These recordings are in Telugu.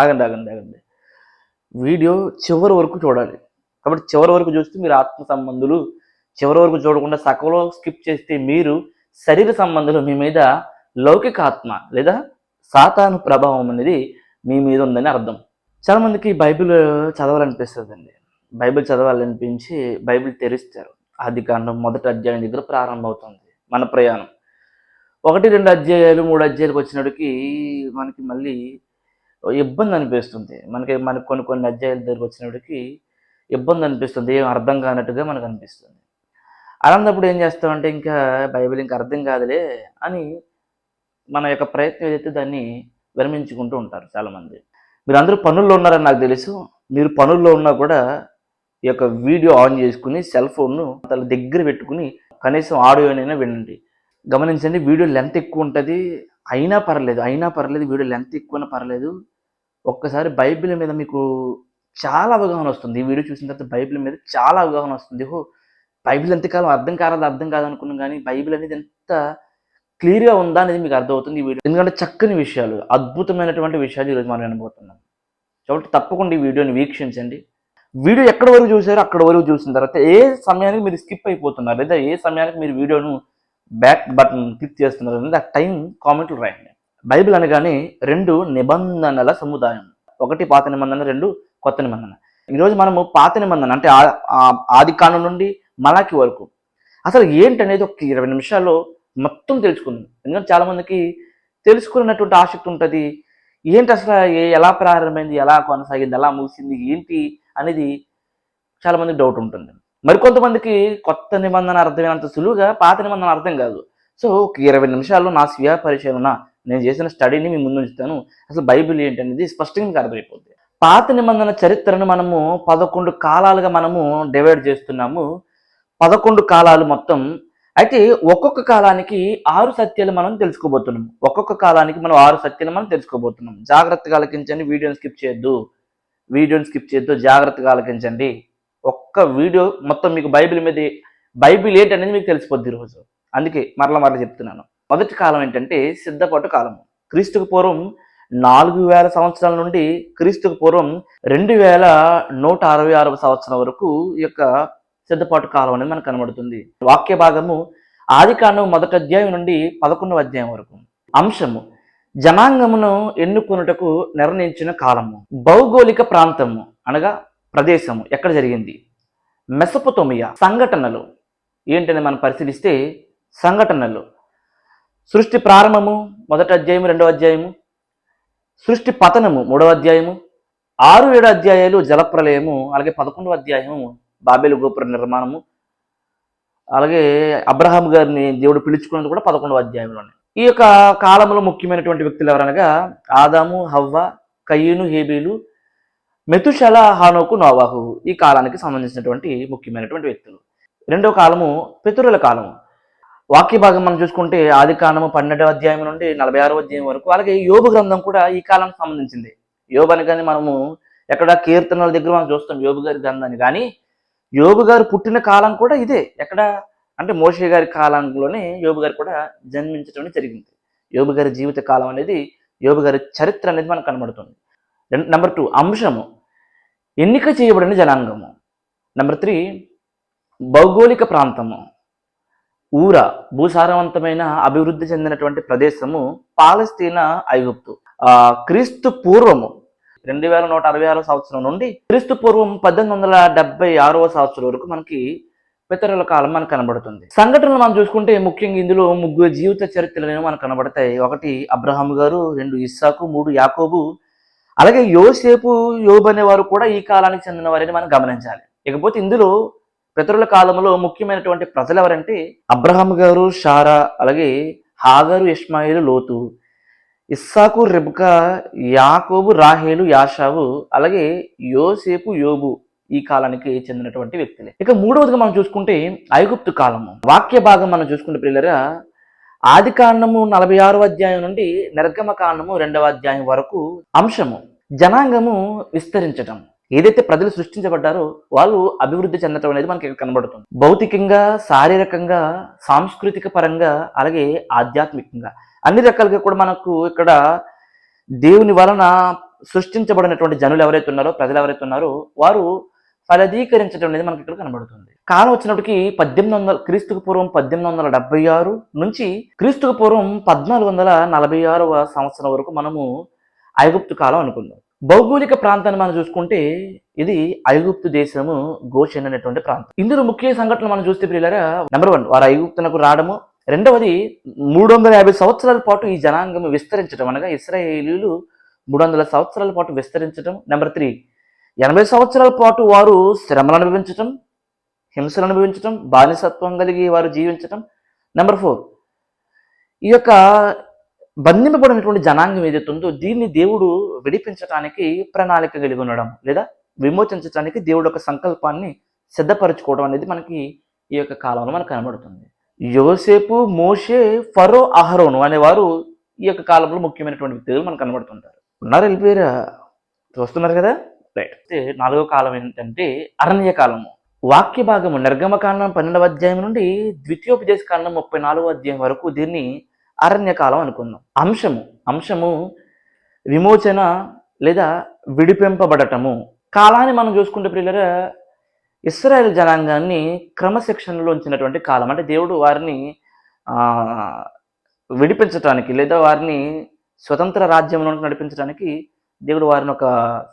ఆగండి ఆగండి ఆగండి. వీడియో చివరి వరకు చూడాలి. కాబట్టి చివరి వరకు చూస్తే మీరు ఆత్మ సంబంధులు. చివరి వరకు చూడకుండా సకలో స్కిప్ చేస్తే మీరు శరీర సంబంధులు మీ మీద లౌకిక ఆత్మ లేదా సాతాను ప్రభావం అనేది మీ మీద ఉందని అర్థం. చాలా మందికి బైబిల్ చదవాలనిపిస్తుందండి. బైబిల్ చదవాలనిపించి బైబిల్ తెరిస్తారు. ఆది కాండం మొదటి అధ్యాయం దగ్గర ప్రారంభమవుతుంది మన ప్రయాణం. ఒకటి రెండు అధ్యాయాలు మూడు అధ్యాయాలకు వచ్చినప్పటికి మనకి మళ్ళీ ఇబ్బంది అనిపిస్తుంది. మనకి మనకి కొన్ని కొన్ని అధ్యాయుల దగ్గరకు వచ్చినప్పటికి ఇబ్బంది అనిపిస్తుంది. ఏం అర్థం కానట్టుగా మనకు అనిపిస్తుంది. అలాంటప్పుడు ఏం చేస్తామంటే ఇంకా బైబిల్ ఇంకా అర్థం కాదులే అని మన యొక్క ప్రయత్నం ఏదైతే దాన్ని విరమించుకుంటూ ఉంటారు చాలామంది. మీరు అందరూ పనుల్లో ఉన్నారని నాకు తెలుసు. మీరు పనుల్లో ఉన్నా కూడా ఈ యొక్క వీడియో ఆన్ చేసుకుని సెల్ ఫోన్ను తల దగ్గర పెట్టుకుని కనీసం ఆడియోనైనా వినండి. గమనించండి వీడియో లెంత్ ఎక్కువ ఉంటుంది. అయినా పర్లేదు అయినా పర్లేదు వీడియో లెంత్ ఎక్కువైనా పర్లేదు. ఒక్కసారి బైబిల్ మీద మీకు చాలా అవగాహన వస్తుంది. ఈ వీడియో చూసిన తర్వాత బైబిల్ మీద చాలా అవగాహన వస్తుంది. హో బైబిల్ ఎంతకాలం అర్థం కాదు అర్థం కాదనుకున్నాం కానీ బైబిల్ అనేది ఎంత క్లియర్గా ఉందా అనేది మీకు అర్థమవుతుంది ఈ వీడియో. ఎందుకంటే చక్కని విషయాలు అద్భుతమైనటువంటి విషయాలు ఈరోజు మనం వినబోతున్నాం. కాబట్టి తప్పకుండా ఈ వీడియోని వీక్షించండి. వీడియో ఎక్కడ వరకు చూసారో అక్కడ వరకు చూసిన తర్వాత ఏ సమయానికి మీరు స్కిప్ అయిపోతున్నారు లేదా ఏ సమయానికి మీరు వీడియోను బ్యాక్ బటన్ క్లిక్ చేస్తున్నారు అనేది ఆ టైం కామెంట్లు రాయండి. బైబిల్ అనగానే రెండు నిబంధనల సముదాయం. ఒకటి పాత నిబంధన రెండు కొత్త నిబంధన. ఈరోజు మనము పాత నిబంధన అంటే ఆది కాలం నుండి మలాకి వరకు. అసలు ఏంటనేది ఒక ఇరవై నిమిషాల్లో మొత్తం తెలుసుకుందాం. ఎందుకంటే చాలామందికి తెలుసుకున్నటువంటి ఆసక్తి ఉంటుంది. ఏంటి అసలు ఏ- ఎలా ప్రారంభమైంది ఎలా కొనసాగింది ఎలా ముగిసింది ఏంటి అనేది చాలామంది డౌట్ ఉంటుంది. మరికొంతమందికి కొత్త నిబంధన అర్థమైనంత సులువుగా పాత నిబంధన అర్థం కాదు. సో ఒక ఇరవై నిమిషాల్లో నా స్వీయ పరిశీలన నేను చేసిన స్టడీని మీ ముందు ఉంచుతాను. అసలు బైబిల్ ఏంటి అనేది స్పష్టంగా అర్థమైపోతుంది పాత నిబంధన చరిత్రను మనము పదకొండు కాలాలుగా మనము డివైడ్ చేస్తున్నాము. పదకొండు కాలాలు మొత్తం. అయితే ఒక్కొక్క కాలానికి ఆరు సత్యాలు మనం తెలుసుకోబోతున్నాం. ఒక్కొక్క కాలానికి మనం ఆరు సత్యాలు మనం తెలుసుకోబోతున్నాం. జాగ్రత్తగా ఆలకించండి వీడియోని స్కిప్ చేయొద్దు. వీడియోని స్కిప్ చేయొద్దు జాగ్రత్తగా ఆలకించండి. ఒక్క వీడియో మొత్తం మీకు బైబిల్ మీద బైబిల్ ఏంటనేది మీకు తెలిసిపోద్ది ఈరోజు అందుకే మరల మరల చెప్తున్నాను. మొదటి కాలం ఏంటంటే సిద్ధపాటు కాలము క్రీస్తుకు పూర్వం నాలుగు వేల సంవత్సరాల నుండి క్రీస్తుకు పూర్వం రెండు వేల నూట అరవై ఆరవ సంవత్సరం వరకు ఈ యొక్క సిద్ధపాటు కాలం అనేది మనకు కనబడుతుంది. వాక్య భాగము ఆది కాండం మొదటి అధ్యాయం నుండి పదకొండవ అధ్యాయం వరకు. అంశము జనాంగమును ఎన్నుకొనుటకు నిర్ణయించిన కాలము. భౌగోళిక ప్రాంతము అనగా ప్రదేశము ఎక్కడ జరిగింది? మెసపతోమియా సంఘటనలు ఏంటని మనం పరిశీలిస్తే సంఘటనలు. సృష్టి ప్రారంభము మొదటి అధ్యాయము రెండవ అధ్యాయము. సృష్టి పతనము మూడవ అధ్యాయము. ఆరు ఏడు అధ్యాయాలు జలప్రలయము అలాగే పదకొండవ అధ్యాయము బాబేలు గోపుర నిర్మాణము. అలాగే అబ్రహాం గారిని దేవుడు పిలుచుకున్నది కూడా పదకొండవ అధ్యాయంలోనే. ఈ యొక్క కాలంలో ముఖ్యమైనటువంటి వ్యక్తులు ఎవరనగా ఆదాము హవ్వ కయ్యూను హేబీలు మెతుషల హానోకు నోవాహు ఈ కాలానికి సంబంధించినటువంటి ముఖ్యమైనటువంటి వ్యక్తులు. రెండవ కాలము పితరుల కాలము. వాక్య భాగం మనం చూసుకుంటే ఆది కాలము పన్నెండవ అధ్యాయం నుండి నలభై ఆరో అధ్యాయం వరకు అలాగే యోబు గ్రంథం కూడా ఈ కాలానికి సంబంధించింది. యోబు అనగానే మనము ఎక్కడ కీర్తనల దగ్గర మనం చూస్తాం యోబు గారి గ్రంథాన్ని. కానీ యోబు గారు పుట్టిన కాలం కూడా ఇదే. ఎక్కడ అంటే మోషే గారి కాలంలోనే యోబు గారు కూడా జన్మించడం జరిగింది. యోబు గారి జీవిత కాలం అనేది యోబు గారి చరిత్ర అనేది మనకు కనబడుతుంది. నెంబర్ టూ అంశము. ఎన్నిక చేయబడిన జనాంగము. నెంబర్ త్రీ భౌగోళిక ప్రాంతము. ఊర భూసారవంతమైన అభివృద్ధి చెందినటువంటి ప్రదేశము పాలస్తీనా ఐగుప్తు. ఆ క్రీస్తు పూర్వము రెండు వేల నూట అరవై ఆరో సంవత్సరం నుండి క్రీస్తు పూర్వం పద్దెనిమిది వందల డెబ్బై ఆరవ సంవత్సరం వరకు మనకి పితరుల కాలం మనకు కనబడుతుంది. సంఘటనలు మనం చూసుకుంటే ముఖ్యంగా ఇందులో ముగ్గురు జీవిత చరిత్రలు మనకు కనబడతాయి. ఒకటి అబ్రహాం గారు రెండు ఇస్సాకు మూడు యాకోబు అలాగే యోసేపు యోబు అనేవారు కూడా ఈ కాలానికి చెందిన వారని మనం గమనించాలి. ఇకపోతే ఇందులో పితరుల కాలంలో ముఖ్యమైనటువంటి ప్రజలు ఎవరంటే అబ్రహాం గారు షారా అలాగే హాగరు ఇస్మాయిలు లోతు ఇస్సాకు రిబ్కా యాకోబు రాహేలు యాషావు అలాగే యోసేపు యోబు ఈ కాలానికి చెందినటువంటి వ్యక్తులే. ఇక మూడవదిగా మనం చూసుకుంటే ఐగుప్తు కాలము. వాక్య భాగం మనం చూసుకుంటే పిల్లరా ఆది కాండము నలభై ఆరో అధ్యాయం నుండి నిర్గమ కాండము రెండవ అధ్యాయం వరకు అంశము. జనాంగము విస్తరించటం. ఏదైతే ప్రజలు సృష్టించబడ్డారో వాళ్ళు అభివృద్ధి చెందటం అనేది మనకి ఇక్కడ కనబడుతుంది. భౌతికంగా శారీరకంగా సాంస్కృతిక పరంగా అలాగే ఆధ్యాత్మికంగా. అన్ని రకాలుగా కూడా మనకు ఇక్కడ దేవుని వలన సృష్టించబడినటువంటి జనులు ఎవరైతే ఉన్నారో ప్రజలు ఎవరైతే ఉన్నారో వారు ఫలదీకరించడం అనేది మనకి ఇక్కడ కనబడుతుంది. కాలం వచ్చినప్పటికి పద్దెనిమిది వందల క్రీస్తుకు పూర్వం పద్దెనిమిది వందల డెబ్బై ఆరు నుంచి క్రీస్తుకు పూర్వం పద్నాలుగు వందల నలభై ఆరవ సంవత్సరం వరకు మనము ఐగుప్తు కాలం అనుకుందాం. భౌగోళిక ప్రాంతాన్ని మనం చూసుకుంటే ఇది ఐగుప్తు దేశము గోషన్ అనేటువంటి ప్రాంతం. ఇందులో ముఖ్య సంఘటనలు మనం చూస్తే ప్రియులరా నెంబర్ వన్ వారు ఐగుప్తునకు రావడము. రెండవది మూడు వందల యాభై సంవత్సరాల పాటు ఈ జనాంగం విస్తరించడం అనగా ఇస్రాయేలీలు మూడు వందల సంవత్సరాల పాటు విస్తరించడం. నెంబర్ త్రీ ఎనభై సంవత్సరాల పాటు వారు శ్రమలు అనుభవించటం హింసలు అనుభవించటం బానిసత్వం కలిగి వారు జీవించటం నెంబర్ ఫోర్ ఈ యొక్క బంధింపబడినటువంటి జనాంగం ఏదైతే ఉందో దీన్ని దేవుడు విడిపించడానికి ప్రణాళిక కలిగి ఉండడం లేదా విమోచించడానికి దేవుడు ఒక సంకల్పాన్ని సిద్ధపరచుకోవడం అనేది మనకి ఈ యొక్క కాలంలో మనకు కనబడుతుంది. యోసేపు మోషే ఫరో అహరోను అనేవారు ఈ యొక్క కాలంలో ముఖ్యమైనటువంటి వ్యక్తులు మనకు కనబడుతుంటారు. ఉన్నారు వెళ్ళిపోయారా చూస్తున్నారు కదా? రైట్ అయితే నాలుగో కాలం ఏంటంటే అరణ్య కాలము. వాక్య భాగము నిర్గమ కాండం పన్నెండవ అధ్యాయం నుండి ద్వితీయోపదేశ కాండం ముప్పై నాలుగో అధ్యాయం వరకు దీన్ని అరణ్య కాలం అనుకుందాం. అంశము అంశము విమోచన లేదా విడిపింపబడటము. కాలాన్ని మనం చూసుకుంటే ప్రియులరా ఇస్రాయేల్ జనాంగాన్ని క్రమశిక్షణలో ఉంచినటువంటి కాలం. అంటే దేవుడు వారిని విడిపించటానికి లేదా వారిని స్వతంత్ర రాజ్యంలో నడిపించడానికి దేవుడు వారిని ఒక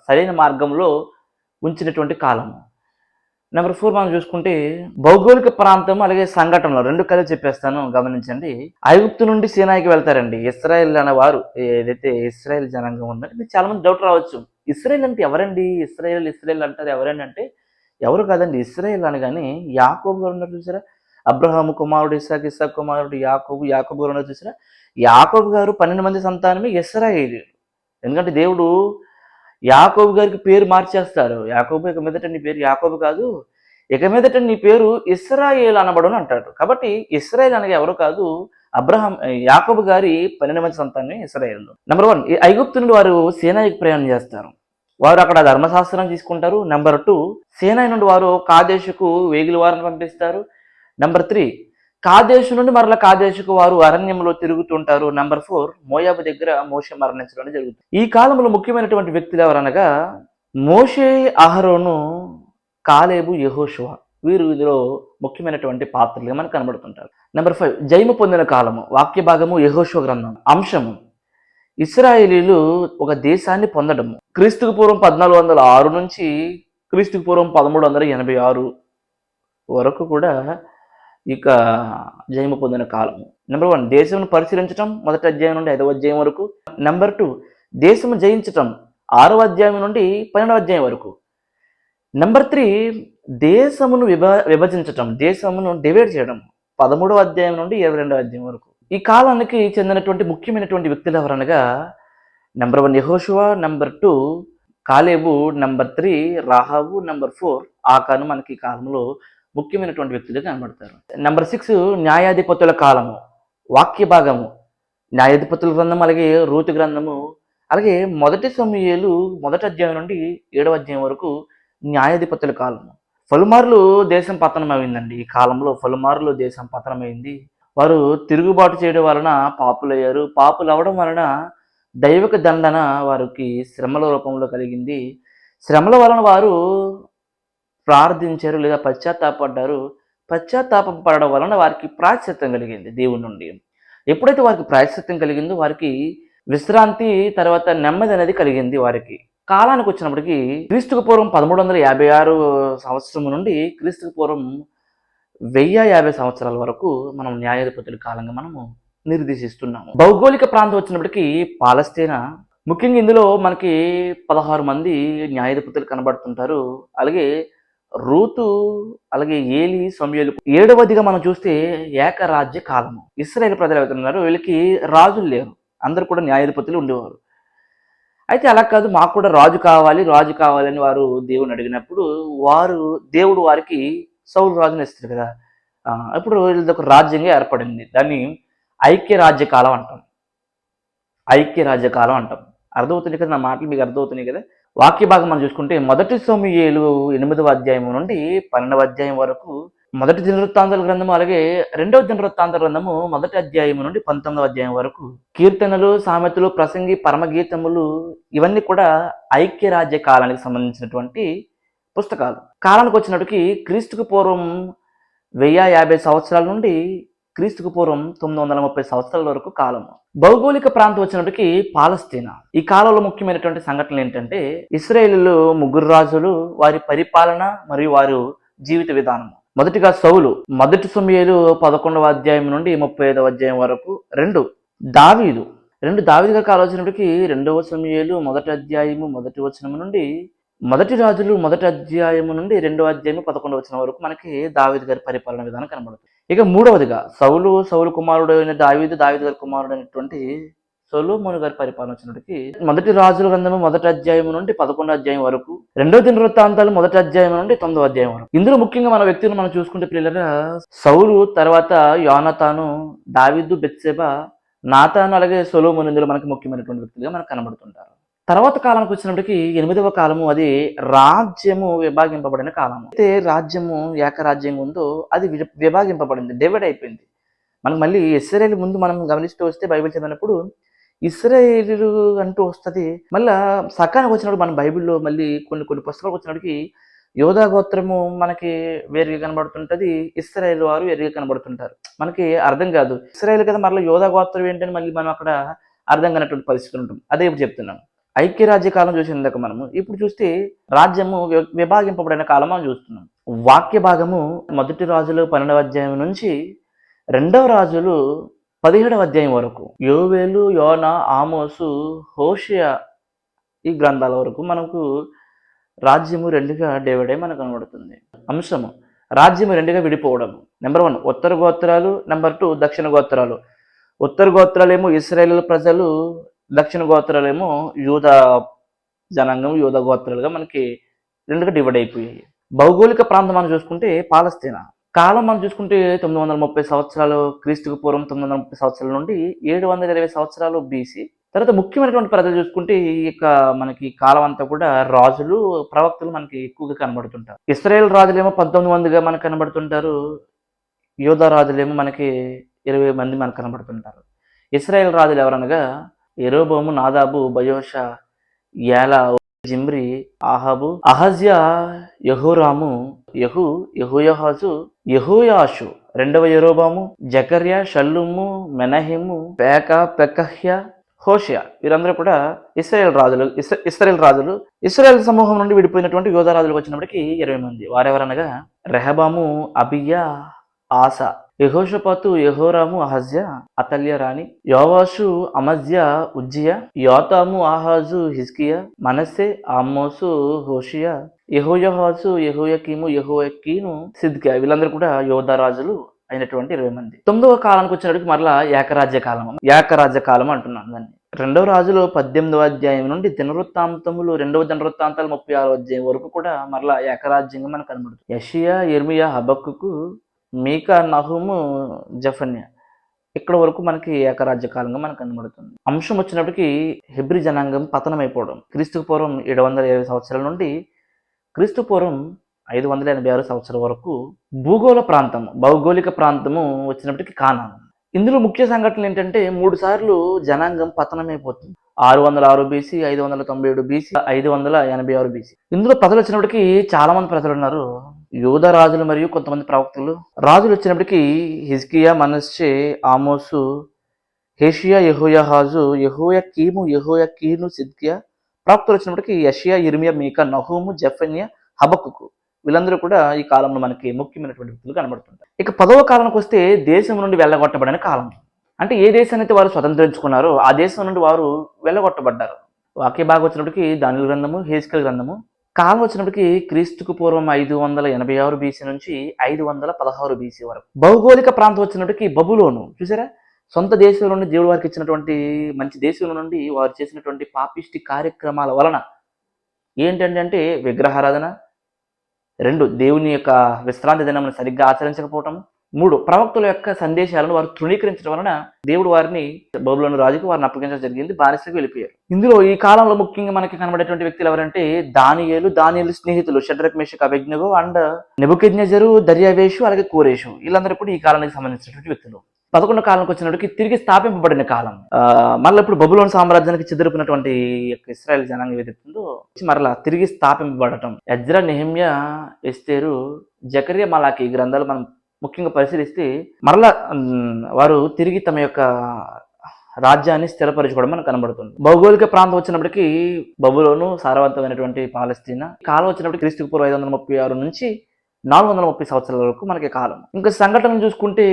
సరైన మార్గంలో ఉంచినటువంటి కాలము. నెంబర్ ఫోర్ మనం చూసుకుంటే భౌగోళిక ప్రాంతం అలాగే సంఘటనలు రెండు కలిసి చెప్పేస్తాను గమనించండి. ఐగుప్తు నుండి సీనాయికి వెళ్తారండి. ఇస్రాయల్ అనే వారు ఏదైతే ఇస్రాయల్ జనాంగం ఉందంటే మీకు చాలా మంది డౌట్ రావచ్చు. ఇస్రాయల్ అంటే ఎవరండి? ఇస్రాయల్ ఇస్రాయల్ అంటారు ఎవరండి అంటే ఎవరు కాదండి ఇస్రాయల్ అనగానే యాకోబు గారు ఉన్నారు చూసారా? అబ్రహాము కుమారుడు ఇసాక్ ఇసాక్ కుమారుడు యాకోబు యాకోబు గారు ఉన్నారు చూసారా? యాకోబు గారు పన్నెండు మంది సంతానమే ఇస్రాయేల్. ఎందుకంటే దేవుడు యాకోబు గారికి పేరు మార్చేస్తారు. యాకోబు ఇక మీదట నీ పేరు యాకోబు కాదు. ఇక మీదట నీ పేరు ఇస్రాయేల్ అనబడును అంటాడు. కాబట్టి ఇస్రాయేల్ అనగా ఎవరు కాదు? అబ్రహం యాకోబు గారి పన్నెండు మంది సంతానమే ఇస్రాయేల్. నెంబర్ వన్ ఈ ఐగుప్తు నుండి వారు సేనాయికి ప్రయాణం చేస్తారు. వారు అక్కడ ధర్మశాస్త్రం తీసుకుంటారు. నెంబర్ టూ సేనాయి నుండి వారు కాదేశకు వేగుల వారిని పంపిస్తారు. నెంబర్ త్రీ కాదేశు నుండి మరల కాదేశుకు వారు అరణ్యంలో తిరుగుతుంటారు. నెంబర్ ఫోర్ మోయాబు దగ్గర మోషే మరణించడం అనేది జరుగుతుంది. ఈ కాలంలో ముఖ్యమైనటువంటి వ్యక్తులు ఎవరనగా మోషే అహరోను కాలేబు యహోషువ. వీరు ఇందులో ముఖ్యమైనటువంటి పాత్రలుగా మనకు కనబడుతుంటారు. నెంబర్ ఫైవ్ జైము పొందిన కాలము వాక్య భాగము యహోషువ గ్రంథం. అంశము ఇస్రాయేలీలు ఒక దేశాన్ని పొందడము. క్రీస్తుకు పూర్వం పద్నాలుగు వందల ఆరు నుంచి క్రీస్తుకు పూర్వం పదమూడు వందల ఎనభై ఆరు వరకు కూడా ఇక జయము పొందిన కాలము. నెంబర్ వన్ దేశమును పరిశీలించటం మొదటి అధ్యాయం నుండి ఐదవ అధ్యాయం వరకు. నెంబర్ టూ దేశము జయించటం ఆరవ అధ్యాయం నుండి పన్నెండవ అధ్యాయం వరకు. నెంబర్ త్రీ దేశమును విభ విభజించటం దేశమును డివైడ్ చేయడం పదమూడవ అధ్యాయం నుండి ఇరవై రెండవ అధ్యాయం వరకు. ఈ కాలానికి చెందినటువంటి ముఖ్యమైనటువంటి వ్యక్తులు ఎవరనగా నెంబర్ వన్ యహోషువా నెంబర్ టూ కాలేబు నెంబర్ త్రీ రాహాబు నెంబర్ ఫోర్ ఆకాను మనకి ఈ కాలంలో ముఖ్యమైనటువంటి వ్యక్తులుగా కనబడతారు. నెంబర్ సిక్స్ న్యాయాధిపతుల కాలము. వాక్య భాగము. న్యాయాధిపతుల గ్రంథం అలాగే రూతు గ్రంథము. అలాగే మొదటి సమయాలు మొదటి అధ్యాయం నుండి ఏడవ అధ్యాయం వరకు న్యాయాధిపతుల కాలము. ఫలుమార్లు దేశం పతనమైందండి. ఈ కాలంలో పలుమార్లు దేశం పతనమైంది. వారు తిరుగుబాటు చేయడం వలన పాపులయ్యారు. పాపులు అవడం వలన దైవిక దండన వారికి శ్రమల రూపంలో కలిగింది. శ్రమల వలన వారు ప్రార్థించారు లేదా పశ్చాత్తాపడ్డారు పశ్చాత్తాపం పడడం వలన వారికి ప్రాశ్చిత్యం కలిగింది దేవుడి నుండి. ఎప్పుడైతే వారికి ప్రాశ్చిత్యం కలిగిందో వారికి విశ్రాంతి తర్వాత నెమ్మది అనేది కలిగింది వారికి. కాలానికి వచ్చినప్పటికీ క్రీస్తుకు పూర్వం పదమూడు వందల యాభై ఆరు సంవత్సరం నుండి క్రీస్తుకు పూర్వం వెయ్యి యాభై సంవత్సరాల వరకు మనం న్యాయాధిపతుల కాలంగా మనము నిర్దేశిస్తున్నాము. భౌగోళిక ప్రాంతం వచ్చినప్పటికీ పాలస్తీనా ముఖ్యంగా ఇందులో మనకి పదహారు మంది న్యాయాధిపతులు కనబడుతుంటారు. అలాగే రూతు అలాగే ఏలి సమయలు ఏడవదిగా మనం చూస్తే ఏకరాజ్య కాలము. ఇస్రాయేల్ ప్రజలు అవుతున్నారు వీళ్ళకి రాజులు లేరు. అందరు కూడా న్యాయాధిపతులు ఉండేవారు. అయితే అలా కాదు మాకు కూడా రాజు కావాలి రాజు కావాలని వారు దేవుని అడిగినప్పుడు వారు దేవుడు వారికి సౌలు రాజుని ఇస్తారు కదా. అప్పుడు వీళ్ళది ఒక రాజ్యంగా ఏర్పడింది. దాన్ని ఐక్య రాజ్య కాలం అంటాం. ఐక్య రాజ్య కాలం అంటాం. అర్థమవుతుంది కదా నా మాటలు? మీకు అర్థమవుతున్నాయి కదా? వాక్య భాగం మనం చూసుకుంటే మొదటి సోమియేలు ఎనిమిదవ అధ్యాయం నుండి పన్నెండవ అధ్యాయం వరకు మొదటి దినవృత్తాంతాల గ్రంథము అలాగే రెండవ దినవృత్తాంతాల గ్రంథము మొదటి అధ్యాయం నుండి పంతొమ్మిదవ అధ్యాయం వరకు కీర్తనలు సామెతలు ప్రసంగి పరమగీతములు ఇవన్నీ కూడా ఐక్యరాజ్య కాలానికి సంబంధించినటువంటి పుస్తకాలు. కాలానికి వచ్చినప్పటికి క్రీస్తుకు పూర్వం వెయ్యి యాభై సంవత్సరాల నుండి క్రీస్తుకు పూర్వం తొమ్మిది వందల ముప్పై సంవత్సరాల వరకు కాలము భౌగోళిక ప్రాంతం వచ్చినప్పటికీ పాలస్తీనా. ఈ కాలంలో ముఖ్యమైనటువంటి సంఘటనలు ఏంటంటే ఇస్రాయేలీలు ముగ్గురు రాజులు వారి పరిపాలన మరియు వారు జీవిత విధానం. మొదటిగా సౌలు మొదటి సమయాలు పదకొండవ అధ్యాయం నుండి ముప్పై ఐదవ అధ్యాయం వరకు. రెండు దావీదు. రెండు దావీదుగా కాలం వచ్చినప్పటికీ రెండవ సమయాలు మొదటి అధ్యాయము మొదటి వచనం నుండి మొదటి రాజులు మొదటి అధ్యాయము నుండి రెండవ అధ్యాయము పదకొండవ వచనం వరకు మనకి దావీదు గారి పరిపాలన విధానం కనబడుతుంది. ఇక మూడవదిగా సౌలు సౌలు కుమారుడు అయిన దావీదు దావీదు గారి కుమారుడు అయినటువంటి సొలోమోను గారి పరిపాలన వచ్చినప్పటికి మొదటి రాజుల గ్రంథము మొదటి అధ్యాయం నుండి పదకొండో అధ్యాయం వరకు రెండో దిన వృత్తాంతాలు మొదటి అధ్యాయం నుండి తొమ్మిదో అధ్యాయం వరకు. ఇందులో ముఖ్యంగా మన వ్యక్తులను మనం చూసుకుంటే పిల్లలుగా సౌలు తర్వాత యోనతాను దావిద్దు బెత్సేబ నాతాను అలాగే సొలోమోను ఇందులో మనకి ముఖ్యమైనటువంటి వ్యక్తులుగా మనకు కనబడుతుంటారు. తర్వాత కాలానికి వచ్చినప్పటికీ ఎనిమిదవ కాలము అది రాజ్యము విభాగింపబడిన కాలము. అయితే రాజ్యము ఏకరాజ్యంగా ఉందో అది విభాగింపబడింది డివైడ్ అయిపోయింది మనకు మళ్ళీ ఇస్రాయేల్ ముందు మనం గమనిస్తూ వస్తే బైబిల్ చదివినప్పుడు ఇస్రాయేలు అంటూ వస్తుంది మళ్ళా సకానికి వచ్చినప్పుడు మన బైబిల్లో మళ్ళీ కొన్ని కొన్ని పుస్తకాలకు వచ్చినప్పటికి యోధా గోత్రము మనకి వేరుగా కనబడుతుంటది ఇస్రాయేల్ వారు వేరుగా కనబడుతుంటారు. మనకి అర్థం కాదు. ఇస్రాయేల్ కదా మళ్ళీ యోధా గోత్రం ఏంటని మళ్ళీ మనం అక్కడ అర్థం కానటువంటి పరిస్థితులు ఉంటుంది అదే ఇప్పుడు చెప్తున్నాను. ఐక్యరాజ్య కాలం చూసిన మనము ఇప్పుడు చూస్తే రాజ్యము విభాగింపబడిన కాలం మనం చూస్తున్నాం. వాక్య భాగము మొదటి రాజులు పన్నెండవ అధ్యాయం నుంచి రెండవ రాజులు పదిహేడవ అధ్యాయం వరకు యోవేలు యోన ఆమోసు హోషియా ఈ గ్రంథాల వరకు మనకు రాజ్యము రెండుగా డేవిడే మనకు కనబడుతుంది. అంశము రాజ్యము రెండుగా విడిపోవడం నెంబర్ వన్ ఉత్తర గోత్రాలు. నెంబర్ టూ దక్షిణ గోత్రాలు. ఉత్తర గోత్రాలేమో ఇస్రాయేల్ ప్రజలు దక్షిణ గోత్రాలేమో యూద జనాంగం యూద గోత్రాలుగా మనకి రెండుగా డివైడ్ అయిపోయాయి. భౌగోళిక ప్రాంతం మనం చూసుకుంటే పాలస్తీనా. కాలం మనం చూసుకుంటే తొమ్మిది వందల ముప్పై సంవత్సరాలు క్రీస్తుకు పూర్వం తొమ్మిది వందల ముప్పై సంవత్సరాల నుండి ఏడు వందల ఇరవై సంవత్సరాలు బీసీ తర్వాత ముఖ్యమైనటువంటి ప్రజలు చూసుకుంటే ఈ యొక్క మనకి కాలం అంతా కూడా రాజులు ప్రవక్తలు మనకి ఎక్కువగా కనబడుతుంటారు. ఇస్రాయేల్ రాజులేమో పంతొమ్మిది మందిగా మనకు కనబడుతుంటారు. యోధా రాజులేమో మనకి ఇరవై మంది మనకు కనబడుతుంటారు. ఇస్రాయేల్ రాజులు ఎవరనగా ఎరోబోము నాదాబు బయోష యాలా జిమ్రి ఆహాబు అహజ్య యహోరాము యహు యహోయహాజు యహోయాషు. రెండవ యరోబాము జకర్య షల్లుము మెనహిము పేక పెకహ్య హోషియా. వీరందరూ కూడా ఇస్రాయేల్ రాజులు ఇస్ ఇస్రాయేల్ రాజులు ఇస్రాయేల్ సమూహం నుండి విడిపోయినటువంటి యోధా రాజులు వచ్చినప్పటికీ ఇరవై మంది. వారెవరనగా? రెహబాము అబియా ఆసా. యహోషపాతు యహోరాము అహజ్య అతల్య రాణి యోవాషు అమజ్య ఉజ్జియ యోతాము ఆహాజు హిజ్కియ మనస్సే ఆమోసు హోషియా యహోయహాజు యహోయకీము యహోయకీను సిద్కియా వీళ్ళందరూ కూడా యోధా రాజులు అయినటువంటి ఇరవై మంది. తొమ్మిదవ కాలానికి వచ్చినప్పటికి మరలా ఏకరాజ్య కాలం ఏకరాజ్య కాలం అంటున్నాను దాన్ని. రెండవ రాజులు పద్దెనిమిదవ అధ్యాయం నుండి దినవృత్తాంతములు రెండవ దినవృత్తాంతాలు ముప్పై ఆరో అధ్యాయం వరకు కూడా మరలా ఏకరాజ్యంగా మనకు కనబడుతుంది. యషియా ఎర్మియా హబక్కుకు మీకా నహుము జఫన్య. ఇక్కడ వరకు మనకి ఏకరాజ్యకాలంగా మనకు కనబడుతుంది. అంశం వచ్చినప్పటికీ హెబ్రి జనాంగం పతనమైపోవడం క్రీస్తుకు పూర్వం ఏడు వందల ఇరవై సంవత్సరాల నుండి క్రీస్తు పూర్వం ఐదు వందల ఎనభై ఆరు సంవత్సరాల వరకు భూగోళ ప్రాంతం భౌగోళిక ప్రాంతము వచ్చినప్పటికీ కానాను. ఇందులో ముఖ్య సంఘటనలు ఏంటంటే మూడు సార్లు జనాంగం పతనమైపోతుంది. ఆరు వందల ఆరు బీసీ ఐదు వందల తొంభై ఏడు బీసీ ఐదు వందల ఎనభై ఆరు బీసీ. ఇందులో ప్రజలు వచ్చినప్పటికీ చాలా మంది ప్రజలు ఉన్నారు. యోధ రాజులు మరియు కొంతమంది ప్రవక్తలు. రాజులు వచ్చినప్పటికీ హిజ్కియా మనస్సే ఆమోసు హేషియా యహోయహాజు యహోయ కీము యహోయ కీను సిద్కియా ప్రవక్తలు వచ్చినప్పటికీ యషియా ఇర్మియా మీక నహూము జఫన్యా హబక్కుకు వీళ్ళందరూ కూడా ఈ కాలంలో మనకి ముఖ్యమైనటువంటి వ్యక్తులు కనబడుతుంటారు. ఇక పదవ కాలానికి వస్తే దేశం నుండి వెళ్ళగొట్టబడిన కాలం. అంటే ఏ దేశాన్ని అయితే వారు స్వతంత్రించుకున్నారో ఆ దేశం నుండి వారు వెళ్ళగొట్టబడ్డారు. వాక్య బాగా వచ్చినప్పటికీ దాని గ్రంథము హేస్కల్ గ్రంథము కాలం వచ్చినప్పటికీ క్రీస్తుకు పూర్వం ఐదు వందల ఎనభై ఆరు బీసీ నుంచి ఐదు వందల పదహారు బీసీ వరకు. భౌగోళిక ప్రాంతం వచ్చినప్పటికీ బబులోను చూసారా? సొంత దేశంలో నుండి దేవుడు వారికి ఇచ్చినటువంటి మంచి దేశంలో నుండి వారు చేసినటువంటి పాపిష్టి కార్యక్రమాల వలన ఏంటంటే విగ్రహారాధన రెండు దేవుని యొక్క విశ్రాంతి దినమును సరిగ్గా ఆచరించకపోవటం మూడు ప్రవక్తల యొక్క సందేశాలను వారు తృణీకరించడం వలన దేవుడు వారిని బబులోని రాజుకు వారిని అప్పగించడం జరిగింది. బానిసలకు వెళ్ళిపోయారు. ఇందులో ఈ కాలంలో ముఖ్యంగా మనకి కనబడేటువంటి వ్యక్తులు ఎవరంటే దానియేలు దానియేలు స్నేహితులు షడ్రక్ మేషక్ అభిజ్ఞగు అండ్ నెబుకెజ్ఞజరు దర్యావేషు అలాగే కోరేషు. వీళ్ళందరూ కూడా ఈ కాలానికి సంబంధించినటువంటి వ్యక్తులు. పదకొండు కాలంకి వచ్చినప్పటికి తిరిగి స్థాపింపబడిన కాలం. మళ్ళీ ఇప్పుడు బబులోని సామ్రాజ్యానికి చెదిరిపినటువంటి ఇస్రాయల్ జనాంగం ఏదైతుందో మరలా తిరిగి స్థాపింపబడటం. ఎజ్రా నెహమ్య ఎస్తేరు జకరియా మలాకి ఈ గ్రంథాలు మనం ముఖ్యంగా పరిశీలిస్తే మరలా వారు తిరిగి తమ యొక్క రాజ్యాన్ని స్థిరపరచుకోవడం మనకు కనబడుతుంది. భౌగోళిక ప్రాంతం వచ్చినప్పటికీ బబులోను సారవంతమైనటువంటి పాలస్తీనా కాలం వచ్చినప్పటికి క్రీస్తు పూర్వ ఐదు వందల ముప్పై ఆరు నుంచి నాలుగు వందల ముప్పై సంవత్సరాల వరకు మనకి కాలం. ఇంకా సంఘటనలు చూసుకుంటే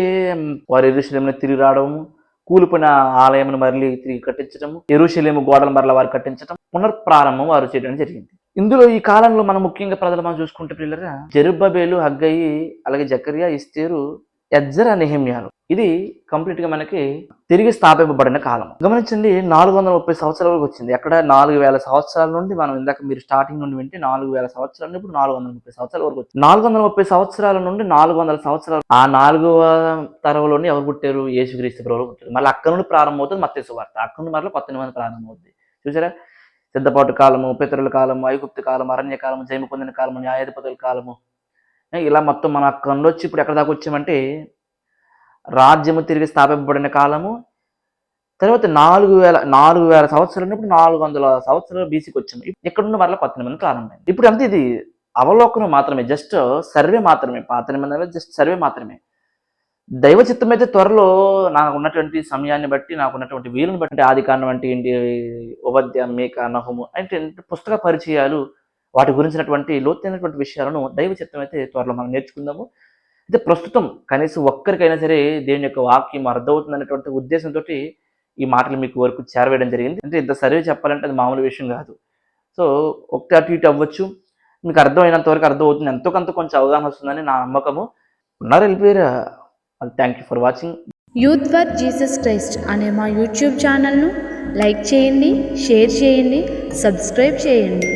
వారు ఎరుశలేమును తిరిగి రావడము కూలిపోయిన ఆలయమును మరలి తిరిగి కట్టించడం ఎరుశలేము గోడలు మరల వారు కట్టించడం పునర్ప్రారంభం వారు చేయడం జరిగింది. ఇందులో ఈ కాలంలో మనం ముఖ్యంగా ప్రజలు మనం చూసుకుంటే పిల్లరా జరుబ్బబేలు హగ్గయి అలాగే జకరియా ఇస్తేరు ఎజ్జర నెహమ్యాలు. ఇది కంప్లీట్గా మనకి తిరిగి స్థాపింపబడిన కాలం. గమనించండి నాలుగు వందల ముప్పై సంవత్సరాల వరకు వచ్చింది. ఎక్కడ నాలుగు వేల సంవత్సరాల నుండి మనం ఇందాక మీరు స్టార్టింగ్ నుండి వింటే నాలుగు వేల సంవత్సరాల నుండి ఇప్పుడు నాలుగు వందల ముప్పై సంవత్సరాల వరకు వచ్చింది. నాలుగు వందల ముప్పై సంవత్సరాల నుండి నాలుగు వందల సంవత్సరాలు. ఆ నాలుగవ తరంలోని ఎవరు పుట్టారు? యేసుక్రీస్తు ప్రభులు పుట్టారు. మళ్ళీ అక్కడ నుండి ప్రారంభమవుతుంది మత్స్య సువార్త అక్కడ నుండి మరలా కొత్త నిబంధన ప్రారంభమవుతుంది చూసారా? సిద్ధపాటు కాలము పితరుల కాలము ఐగుప్తి కాలం అరణ్య కాలము జైమ పొందిన కాలము న్యాయాధిపతుల కాలము. ఇలా మొత్తం మన అక్కడ వచ్చి ఇప్పుడు ఎక్కడ దాకా వచ్చామంటే రాజ్యము తిరిగి స్థాపింపబడిన కాలము తర్వాత నాలుగు వేల నాలుగు వేల సంవత్సరాలు ఉన్నప్పుడు నాలుగు వందల సంవత్సరాలు బీసీకి వచ్చాము. ఎక్కడున్న ఇక్కడ నుండి మరలా కొత్త నిబంధన ప్రారంభమైంది ఇప్పుడు అంతే ఇది అవలోకనం మాత్రమే జస్ట్ సర్వే మాత్రమే పాత నిబంధనలో జస్ట్ సర్వే మాత్రమే. దైవ చిత్తం అయితే త్వరలో నాకు ఉన్నటువంటి సమయాన్ని బట్టి నాకు ఉన్నటువంటి వీలుని బట్టి ఆది కాండం అంటే ఏంటి ఉపద్య మేక నహము అంటే పుస్తక పరిచయాలు వాటి గురించినటువంటి లోతైనటువంటి విషయాలను దైవ చిత్తం అయితే త్వరలో మనం నేర్చుకుందాము. అయితే ప్రస్తుతం కనీసం ఒక్కరికైనా సరే దేవుని యొక్క వాక్యం అర్థమవుతుంది అనేటువంటి ఉద్దేశంతో ఈ మాటలు మీకు వరకు చేరవేయడం జరిగింది. అంటే ఇంత సర్వే చెప్పాలంటే అది మామూలు విషయం కాదు. సో ఒకటి అటు ఇటు అవ్వచ్చు. మీకు అర్థమైనంత వరకు అర్థమవుతుంది. ఎంతో కొంత కొంచెం అవగాహన వస్తుందని నా నమ్మకము. ఉన్నారు వెళ్ళిపోయారా thank you for watching youth for Jesus Christ అనే మా యూట్యూబ్ ఛానల్ను లైక్ చేయండి షేర్ చేయండి సబ్స్క్రైబ్ చేయండి.